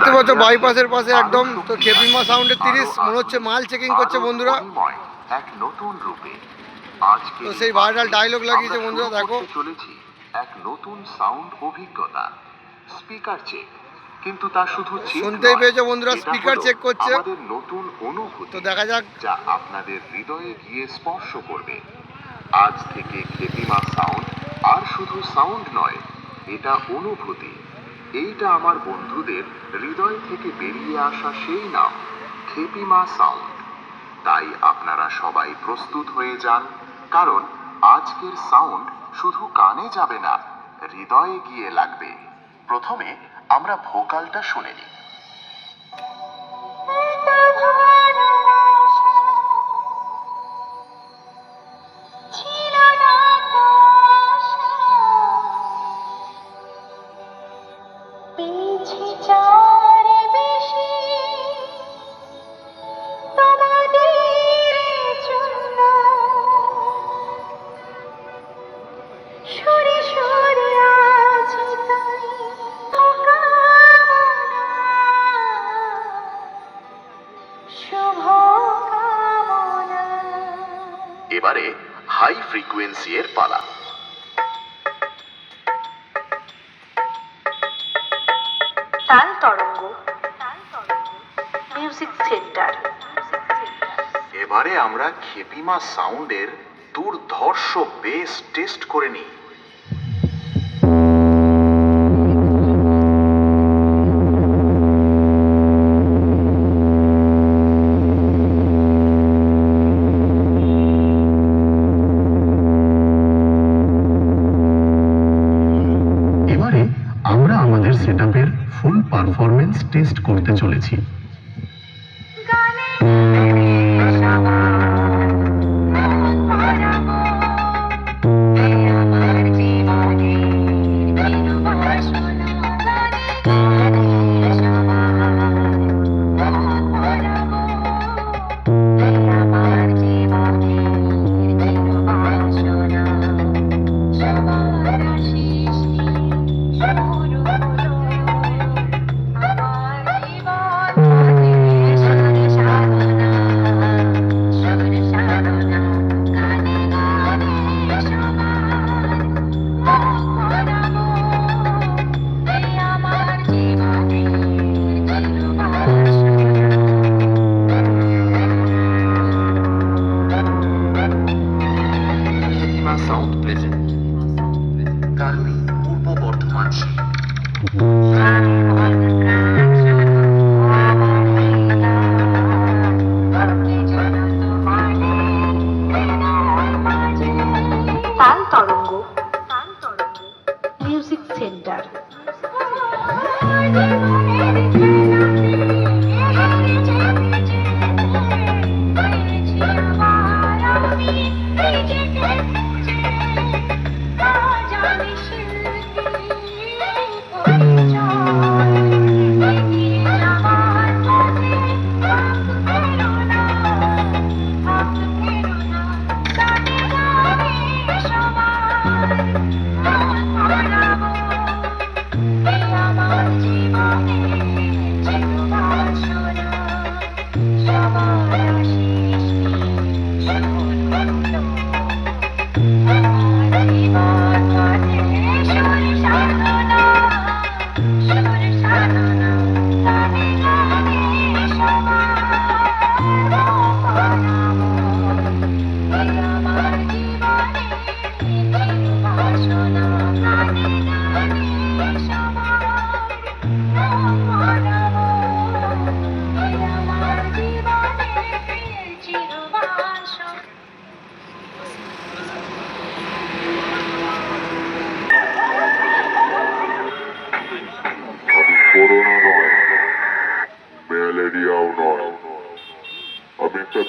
দেখতে পাচ্ছ বাইপাসের পাশে একদম তো খেপিমা সাউন্ডের তিরিশ মনে হচ্ছে মাল চেকিং করছে বন্ধুরা এক নতুন রূপে তো সেই viral ডায়লগ লাগিয়েছে বন্ধুরা, দেখো। চলেছি এক নতুন সাউন্ড অভিজ্ঞতা স্পিকার চেক কিন্তু তা শুধু শুনতেই পেয়েছ বন্ধুরা, হলো check করছে। নতুন অনুভূতি তো দেখা যাক যা আপনাদের হৃদয়ে গিয়ে স্পর্শ করবে আজ থেকে খেপিমা সাউন্ড আর শুধু সাউন্ড নয় এটা অনুভূতি এইটা আমার বন্ধুদের হৃদয় থেকে বেরিয়ে আসা সেই নাম, খেপিমা সাউন্ড। তাই আপনারা সবাই প্রস্তুত হয়ে যান, কারণ আজকের সাউন্ড শুধু কানে যাবে না, হৃদয়ে গিয়ে লাগবে। প্রথমে আমরা ভোকালটা শুনে নিই। এবারে হাই ফ্রিকোয়েন্সি এর পালা। তাল তরঙ্গ মিউজিক সেন্টার এবারে আমরা খেপিমা সাউন্ডের দুর্ধর্ষ বেস টেস্ট করে নিই। আমাদের সেটআপের ফুল পারফরমেন্স টেস্ট করতে চলেছি। খেপিমা Ah.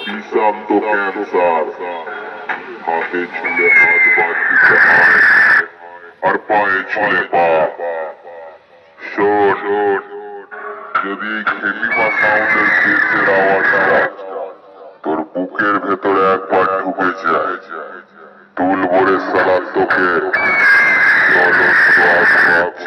বিষাক্ত ক্যান্সার হাতে ছুলে হাত বাদ দিতে হয়। আর পায়ে ছুলে পা। শোন, যদি এই খেলিমা সাউন্ডের কেসের আওয়াজটা তোর বুকের ভেতরে একবার ঢুকে যায়। তুলবো রে সালাদ তোকে। জ্বলন্ত